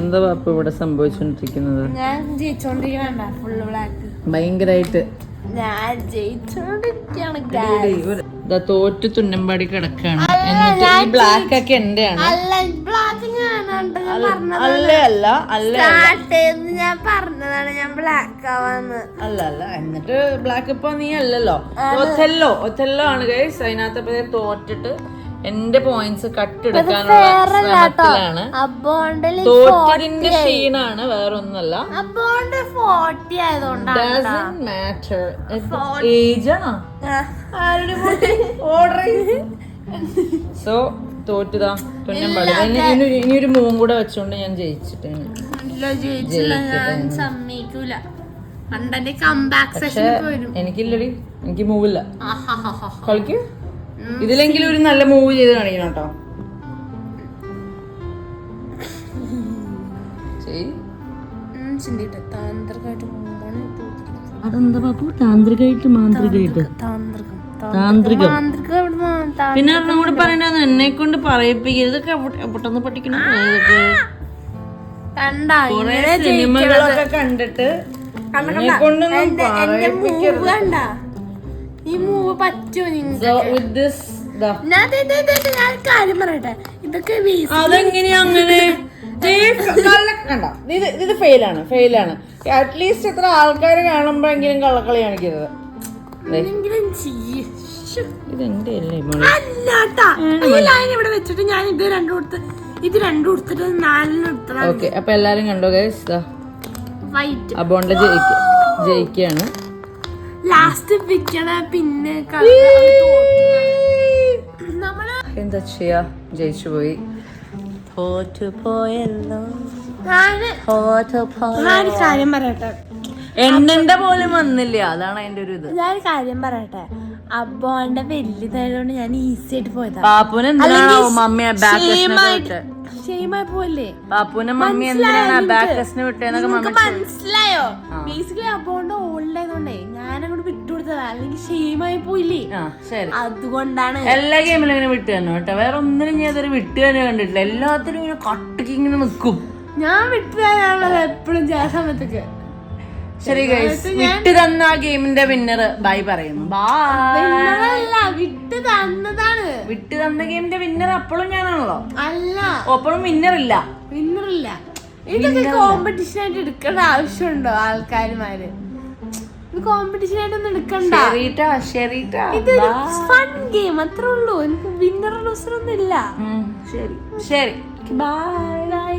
എന്താ പാപ്പ ഇവിടെ സംഭവിച്ചോണ്ടിരിക്കുന്നത്? ഞാൻ ജയിച്ചോണ്ടിരിക്കണ്ട ഫുള്ള് ബ്ലാക്ക് ഭയങ്കരായിട്ട്. ഞാൻ ജയിച്ചോണ്ടിരിക്കാണ് തോറ്റ് തുന്നമ്പാടി കിടക്കാണ്. എന്നിട്ട് ഈ ബ്ലാക്ക് ഒക്കെ എന്റെയാണ്. അല്ല ഞാൻ അല്ല അല്ല പറഞ്ഞതാണ് ഞാൻ ബ്ലാക്ക് ആവാന്ന്. അല്ല അല്ല എന്നിട്ട് ബ്ലാക്ക് ഇപ്പൊ നീ അല്ലല്ലോ. ഒത്തല്ലോ ഒത്തല്ലോ ആണ് ഗൈസ് അതിനകത്ത് തോറ്റിട്ട് എന്റെ പോയിന്റ്സ് കട്ടെടുക്കാനുള്ള തോറ്റതിന്റെ ക്ഷീണാണ് വേറെ ഒന്നല്ല അബോണ്ട് ഫോർട്ടി ആയതുകൊണ്ടാണ് ഡസൻ മാറ്റർ ഏജ് ആണോ? ഓർഡർ സോ തോറ്റുതാ. തുന്നം പാടില്ല ഇനി ഒരു മൂവും കൂടെ വെച്ചോണ്ട് ഞാൻ ജയിച്ചിട്ട് സമ്മതിക്കൂല. സെഷൻ എനിക്കില്ലടി. എനിക്ക് മൂവില്ല. കളിക്കൂ? ഇതിലെങ്കിലും ഒരു നല്ല മൂവ് ചെയ്ത് കാണിക്കണം കേട്ടോ. അതെന്താ പാപ്പു താന്ത്രികമായിട്ട് മാന്ത്രികമായിട്ട്? താന്ത്രികം പിന്നെ ഒരെണ്ണം കൂടെ പറയണ്ടത് എന്നെ കൊണ്ട് പറയിപ്പിക്കരുത്. പെട്ടെന്ന് പഠിക്കണം ഇതൊക്കെ സിനിമകളൊക്കെ കണ്ടിട്ട് എന്നെ കൊണ്ടൊന്നും പറയിപ്പിക്കരുത്. കണ്ട? ഈ മൂവ് പറ്റുമോ നിങ്ങൾക്ക്. ഞാൻ കാര്യം പറയട്ടെ. ഇതൊക്കെ അതെങ്ങനെയാ അങ്ങനെ? ഇത് ഫെയിലാണ് ഫെയിലാണ് അറ്റ്ലീസ്റ്റ് ഇത്ര ആൾക്കാർ കാണുമ്പോഴെങ്കിലും കള്ളക്കളി കാണിക്കരുത്. ഇതെന്റെ ഇവിടെ വെച്ചിട്ട് ഞാൻ ഇത് രണ്ടും കൊടുത്ത് ഇത് രണ്ടും കൊടുത്തിട്ട് നാലിനും എടുത്തതാണ് ഓക്കെ അപ്പൊ എല്ലാരും കണ്ടോ ഗൈസ് വൈറ്റ് അബോണ്ട ജയിക്ക ജയിക്കാണ് ലാസ്റ്റ് വിൽക്കണ പിന്നെ നമ്മൾ എന്താ ചെയ്യാ? ജയിച്ചു പോയി. തോറ്റു പോയല്ലോ ഞാനൊരു കാര്യം പറയട്ടെ. എണ്ണന്റെ പോലും വന്നില്ല. അതാണ് അതിന്റെ ഒരു ഇത്. ഞാനൊരു കാര്യം പറയട്ടെ. അബ്ബോന്റെ വലുതായതുകൊണ്ട് ഞാൻ ഈസി ആയിട്ട് പോയതാ. പാപ്പുന് ഷെയിമായി പോവല്ലേ? പാപ്പുനെ മമ്മി എന്തിനാണ് മനസ്സിലായോ? ബേസിക്കലി അബ്ബോണ്ട് ഓൾഡ് ആയതുകൊണ്ടേ ഞാൻ വിട്ടുകൊടുത്തതാ അല്ലെങ്കിൽ ഷെയിമായി പോയില്ലേ? അതുകൊണ്ടാണ്. എല്ലാ ഗെയിമിലും ഇങ്ങനെ വിട്ടു തന്നെ കേട്ടോ. വേറെ ഒന്നിനും ഞാൻ ഇതൊരു വിട്ടു തന്നെ കണ്ടിട്ടില്ല. എല്ലാത്തിനും ഇങ്ങനെ കട്ടിക്ക് ഇങ്ങനെ നിൽക്കും ഞാൻ വിട്ടുതരാനുള്ള എപ്പോഴും ചില സമയത്തൊക്കെ. ശരി ഗൈസ് വിട്ടു തന്ന ആ ഗെയിമിന്റെ വിന്നർ ബൈ പറയുന്നു. വിട്ട് തന്നതാണ്. വിട്ടു തന്ന ഗെയിമിന്റെ വിന്നർ അപ്പോഴും ഞാനാണല്ലോ. അല്ല. അപ്പോഴും വിന്നർ ഇല്ല. വിന്നറില്ല ഇതൊക്കെ കോമ്പറ്റീഷൻ ആയിട്ട് എടുക്കേണ്ട ആവശ്യമുണ്ടോ ആൾക്കാരുമാര്? ഇത് കോമ്പറ്റീഷൻ ആയിട്ടൊന്നും എടുക്കണ്ട. ഇതൊരു ഫൺ ഗെയിം അത്രേ ഉള്ളൂ. എനിക്ക് വിന്നർ ലൂസർ ഒന്നും ഇല്ല ശരി. ശരി. ബൈ. ബൈ